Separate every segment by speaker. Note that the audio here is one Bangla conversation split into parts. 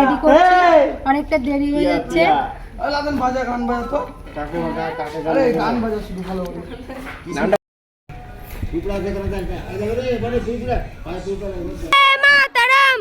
Speaker 1: রেডি করছি অনেকটা দেরি হয়ে যাচ্ছে।
Speaker 2: লাগান বাজা গান বাজা তো। আরে গান বাজা শুধু ভালো
Speaker 3: বন্দে মাতারাম।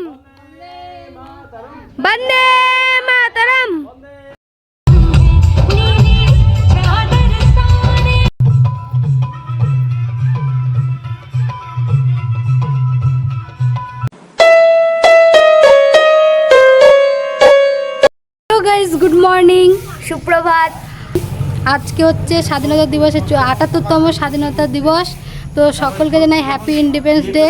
Speaker 1: আজকে হচ্ছে স্বাধীনতা দিবসের আটাত্তরতম স্বাধীনতা দিবস। তো সকলকে জানাই happy independence day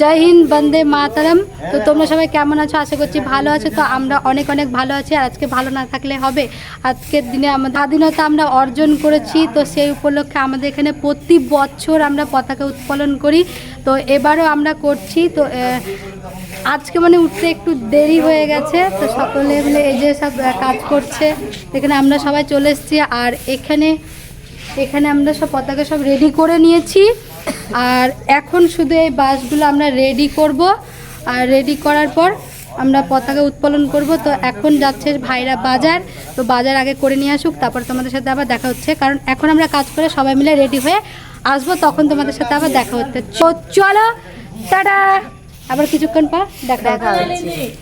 Speaker 1: Jai Hind, Vande Mataram. তো তোমরা সবাই কেমন আছো? আশা করছি ভালো আছো। তো আমরা অনেক অনেক ভালো আছি। আর আজকে ভালো না থাকলে হবে। আজকের দিনে আমাদের স্বাধীনতা আমরা অর্জন করেছি। তো সেই উপলক্ষে আমাদের এখানে প্রতি বছর আমরা পতাকা উত্তোলন করি। তো এবারও আমরা করছি। তো আজকে মানে উঠতে একটু দেরি হয়ে গেছে, তো সকলে মিলে এই যে সব কাজ করছে, এখানে আমরা সবাই চলে এসেছি, আর এখানে এখানে আমরা সব পতাকা সব রেডি করে নিয়েছি, আর এখন শুধু এই বাসগুলো আমরা রেডি করব, আর রেডি করার পর আমরা পতাকা উত্তোলন করব, তো এখন যাচ্ছে ভাইরা বাজার, তো বাজার আগে করে নিয়ে আসুক, তারপর তোমাদের সাথে আবার দেখা হচ্ছে, কারণ এখন আমরা কাজ করে সবাই মিলে রেডি হয়ে আসব, তখন তোমাদের সাথে আবার দেখা হচ্ছে চলো, টাটা! আবার কিছুক্ষণ পর দেখা হচ্ছে।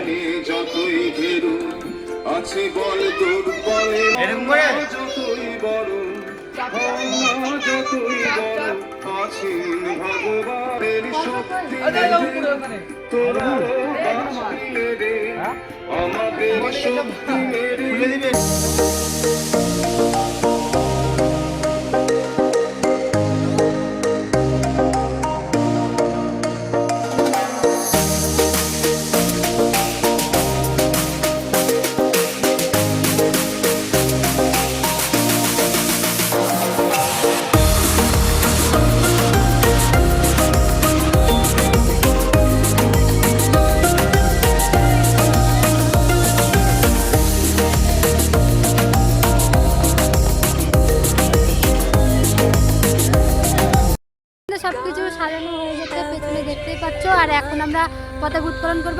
Speaker 4: আসনে যতই ঘেরু আছে বল দুর্বল যতই বড় যতই বড় আছে ভগবানের শক্তি। তোরা রে আমাদের শক্তি মেরে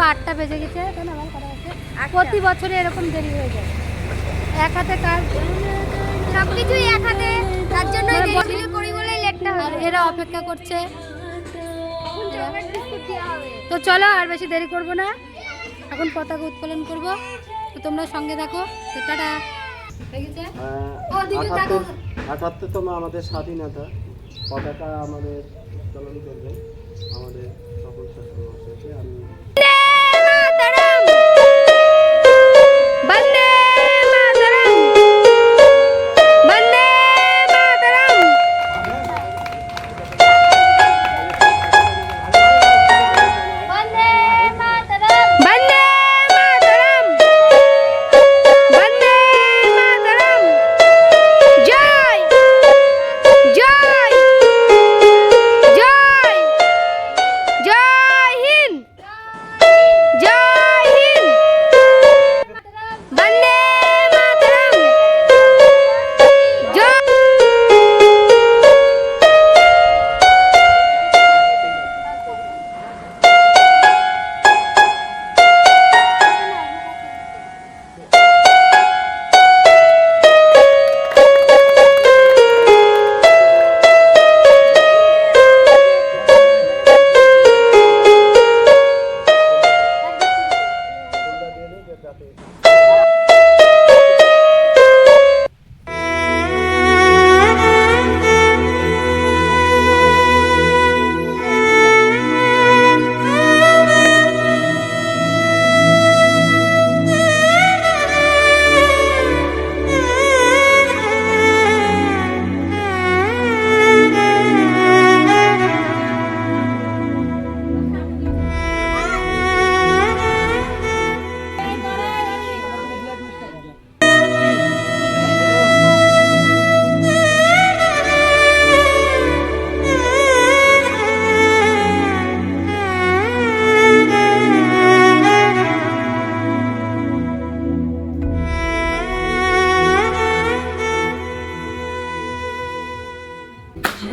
Speaker 1: করব আটটা বেজে গেছে আমার? প্রতি বছরে এরকম দেরি হয়ে যায়। এক হাতে কাজ
Speaker 3: সবকিছুই এক হাতে। তার জন্য করি লেটটা হলো
Speaker 1: এরা অপেক্ষা করছে। তো চলো আর বেশি দেরি করব না। এখন পতাকা উত্তোলন করব। তো তোমরা সঙ্গে দেখো তো টাটা। হয়ে দেখো।
Speaker 5: আটাত্তরতম আমাদের স্বাধীনতা।
Speaker 2: পতাকা আমাদের উত্তোলন করবে। আমাদের সকল শাসন আমি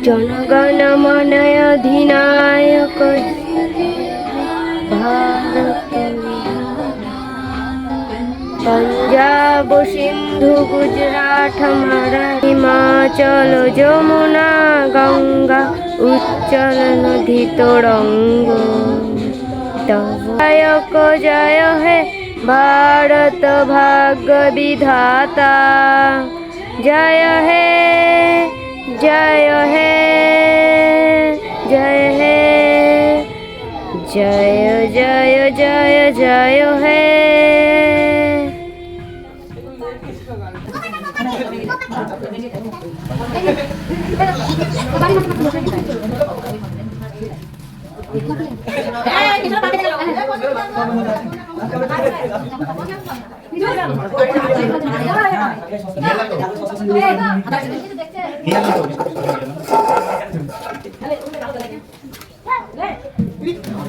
Speaker 3: জনগণমনয় অধিনায়ক ভারত পঞ্জাব সিন্ধু, গুজরাট মারা হিমাচল, যমুনা, গঙ্গা, উচ্চল নদী, তোরঙ্গ। তবায়ক জয় হে ভারত ভাগ্য বিধাতা জয় হে জয় হে জয় হে জয় জয় জয় জয় হে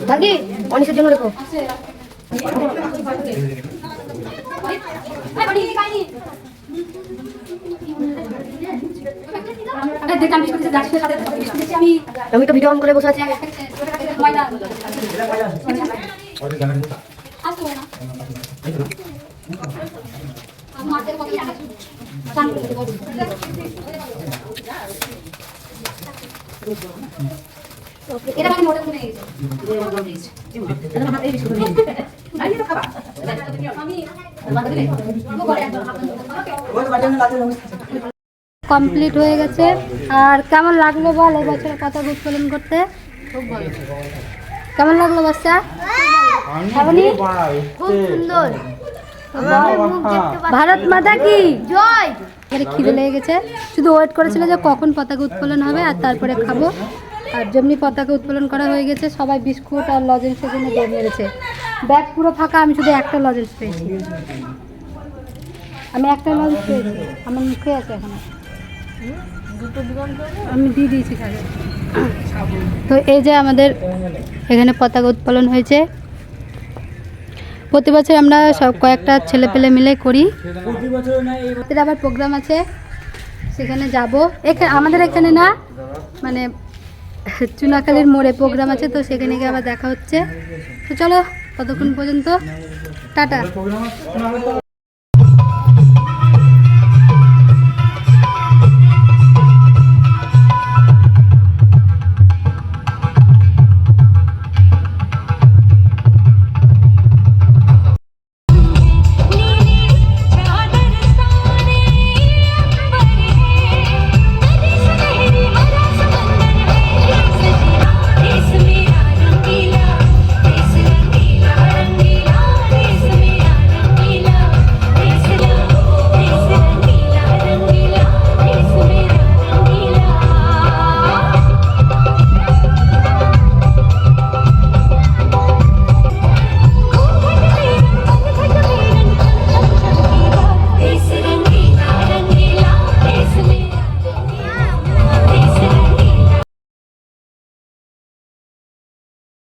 Speaker 3: দাদি অনিশের জন্য রেখো আমি তো ভিডিও অন করে বসে আছি।
Speaker 1: এটা মানে মোটা কমে গেছে কমপ্লিট হয়ে গেছে। আর কেমন লাগল বল এই বছর কথা উৎপাদন করতে? কেমন লাগল বাচ্চা? শ্রাবণী?
Speaker 3: খুব সুন্দর।
Speaker 1: ভারত মাতা কি?
Speaker 3: জয়।
Speaker 1: এবারে খিদে লেগে গেছে। শুধু ওয়েট করেছিল যে কখন পতাকা উত্তোলন হবে আর তারপরে খাব। আর যেমনি পতাকা উত্তোলন করা হয়ে গেছে। সবাই বিস্কুট আর লজেন্সের জন্য দৌড় মেরেছে। ব্যাগ পুরো ফাঁকা, আমি শুধু একটা লজেন্স পেয়েছি। আমি একটা লজেন্স পেয়েছি। আমার মুখে আছে এখন। আমি দিয়ে দিয়েছি তো এই যে আমাদের এখানে পতাকা উত্তোলন হয়েছে। প্রতি বছর আমরা সব কয়েকটা ছেলে পেলে মিলে করি। আবার প্রোগ্রাম আছে, সেখানে যাব। এখানে আমাদের এখানে না মানে চুনাখালির মোড়ে প্রোগ্রাম আছে, তো সেখানে গিয়ে আবার দেখা হচ্ছে। তো চলো, ততক্ষণ পর্যন্ত, টাটা।